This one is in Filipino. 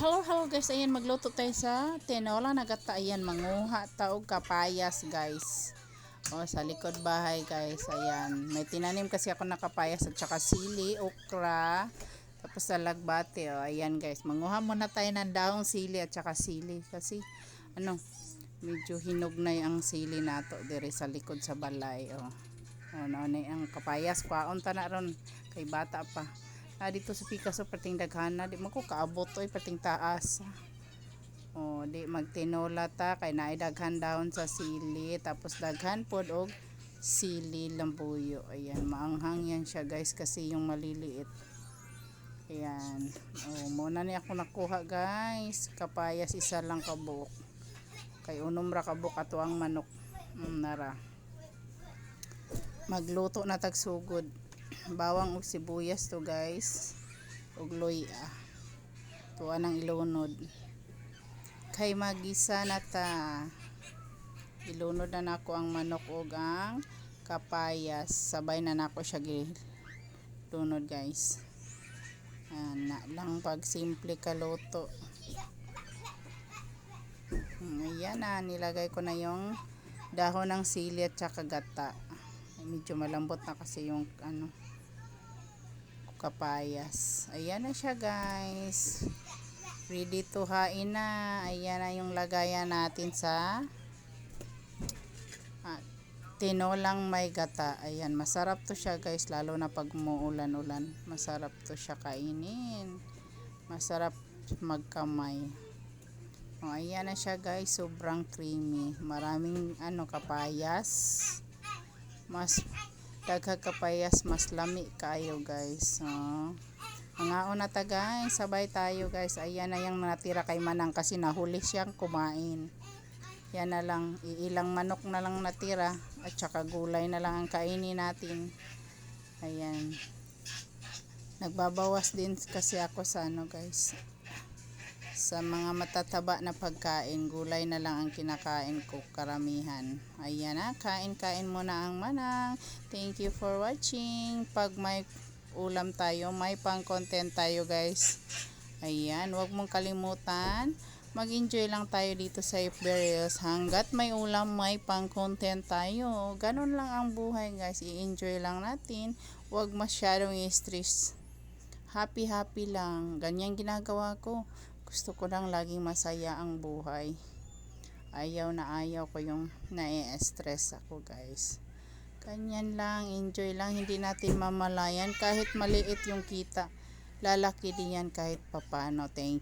Hello, hello guys. Ayan, magluto tayo sa tinola na gata. Ayan, manguha taog kapayas guys. O, sa likod bahay guys. Ayan. May tinanim kasi ako na kapayas at saka sili, okra. Tapos talagbate. O, ayan guys. Manguha muna tayo ng daong sili at saka sili. Kasi, ano, medyo hinog na yung sili nato dire sa likod sa balay. O, ano, ano ang kapayas. Kwaon ta na ron. Kay bata pa. Ah, dito sa Picasso pating daghana di man ko kaabot oy pating taas. Oh, di magtinola ta kay naay daghan daon sa sili tapos daghan pod og sili lambuyo. Ayan, maanghang yan siya guys kasi yung maliliit. Ayan. Oh, muna ni ako nakuha guys. Kapayas isa lang kabuok. Kay unom ra kabuok ato ang manok. Mm, nara. Magluto na tagsugod bawang ug sibuyas to guys. Ug luya tuwa ng ilunod. Kay magisa na ta. Ilunod na nako ang manok ug ang kapayas. Sabay na nako siya gilunod guys. Ana lang pag simple kaluto. Hmm, ayan na nilagay ko na yung dahon ng sili at saka gata medyo malambot na kasi yung ano kapayas. Ayan na siya guys. Ready to hain na. Ayan na yung lagayan natin sa ah, tinolang may gata. Ayan masarap to siya guys lalo na pag muulan-ulan. Masarap to siya kainin. Masarap magkamay. O, ayan na siya guys. Sobrang creamy. Maraming ano kapayas mas dagha kapayas mas lami kayo guys so, mga una ta guys sabay tayo guys. Ayan na yung natira kay manang kasi nahuli siyang kumain. Yan na lang iilang manok na lang natira at saka gulay na lang ang kainin natin. Ayan. Nagbabawas din kasi ako sa ano guys sa mga matataba na pagkain, gulay na lang ang kinakain ko karamihan. Ayan na, kain-kain muna ang manang. Thank you for watching. Pag may ulam tayo, may pang content tayo guys. Ayan, wag mong kalimutan. Mag-enjoy lang tayo dito sa If Burials. Hanggat may ulam, may pang content tayo. Ganun lang ang buhay guys. I-enjoy lang natin. Wag masyadong i-stress. Happy happy lang. Ganyan ginagawa ko gusto ko lang laging masaya ang buhay. Ayaw na ayaw ko yung nai-stress ako guys. Kanyan lang enjoy lang. Hindi natin mamalayan. Kahit maliit yung kita lalaki din yan kahit papano. Thank you